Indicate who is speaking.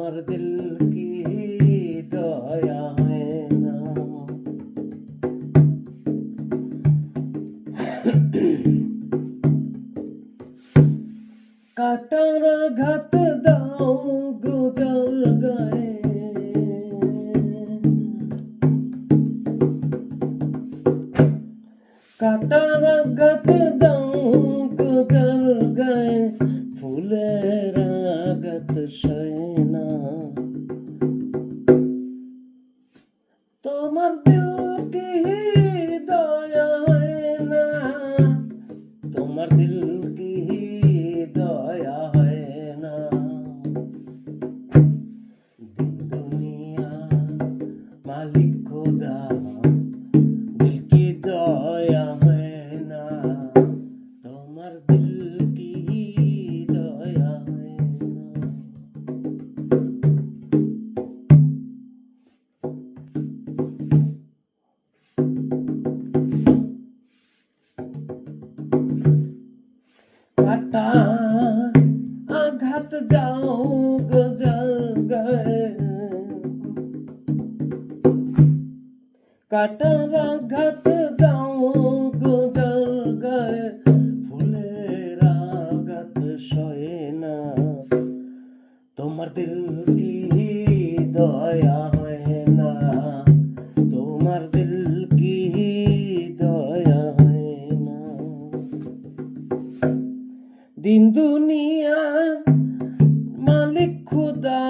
Speaker 1: তোমার দিল কি দয়া হয় না। কাটার ঘাত দাও গুজর গায়ে। কাটার ঘাত দাও গুজর গায়ে। ফুলের আগত সয়না তোমার দিল কি দয়া না? তোমার দিল কি কাটা আঘাত যাও কাটার আঘাত যাও গজর গয়ে ফুলের আঘাত সয়ে না তোমার দিল কি দয়া দুনিয়ার মালিক খুদা।